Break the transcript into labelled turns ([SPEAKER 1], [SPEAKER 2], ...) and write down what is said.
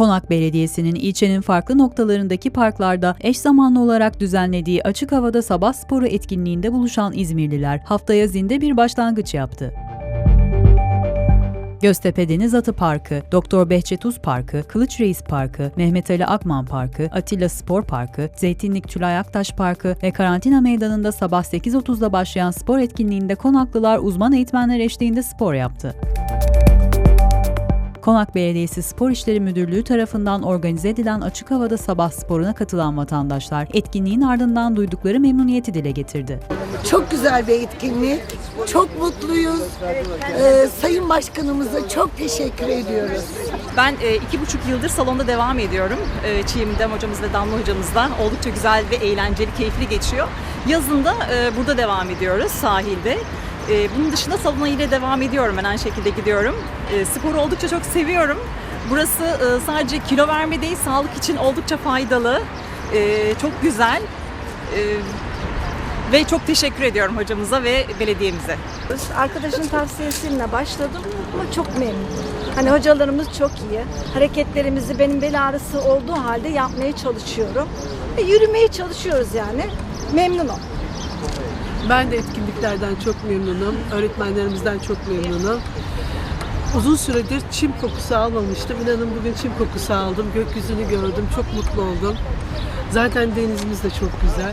[SPEAKER 1] Konak Belediyesi'nin ilçenin farklı noktalarındaki parklarda eş zamanlı olarak düzenlediği açık havada sabah sporu etkinliğinde buluşan İzmirliler haftaya zinde bir başlangıç yaptı. Göztepe Deniz Atı Parkı, Doktor Behçet Uz Parkı, Kılıç Reis Parkı, Mehmet Ali Akman Parkı, Atilla Spor Parkı, Zeytinlik Tülay Aktaş Parkı ve Karantina Meydanı'nda sabah 8.30'da başlayan spor etkinliğinde konaklılar uzman eğitmenler eşliğinde spor yaptı. Konak Belediyesi Spor İşleri Müdürlüğü tarafından organize edilen açık havada sabah sporuna katılan vatandaşlar etkinliğin ardından duydukları memnuniyeti dile getirdi.
[SPEAKER 2] Çok güzel bir etkinlik. Çok mutluyuz. Ee, Sayın Başkanımıza çok teşekkür ediyoruz.
[SPEAKER 3] Ben e, iki buçuk yıldır salonda devam ediyorum. E, Çiğimdem hocamız ve Damla hocamızla. Oldukça güzel ve eğlenceli, keyifli geçiyor. Yazında e, burada devam ediyoruz sahilde. E, bunun dışında salona yine devam ediyorum. Ben aynı şekilde gidiyorum. E, sporu oldukça çok seviyorum. Burası e, sadece kilo verme değil, sağlık için oldukça faydalı. E, çok güzel. E, ve çok teşekkür ediyorum hocamıza ve belediyemize.
[SPEAKER 4] Arkadaşın tavsiyesiyle başladım ama çok memnunum. Hani hocalarımız çok iyi. Hareketlerimizi benim bel ağrısı olduğu halde yapmaya çalışıyorum. Ve yürümeye çalışıyoruz yani. Memnunum.
[SPEAKER 5] Ben de etkinliklerden çok memnunum. Öğretmenlerimizden çok memnunum. Uzun süredir çim kokusu almamıştım. İnanın bugün çim kokusu aldım. Gökyüzünü gördüm. Çok mutlu oldum. Zaten denizimiz de çok güzel.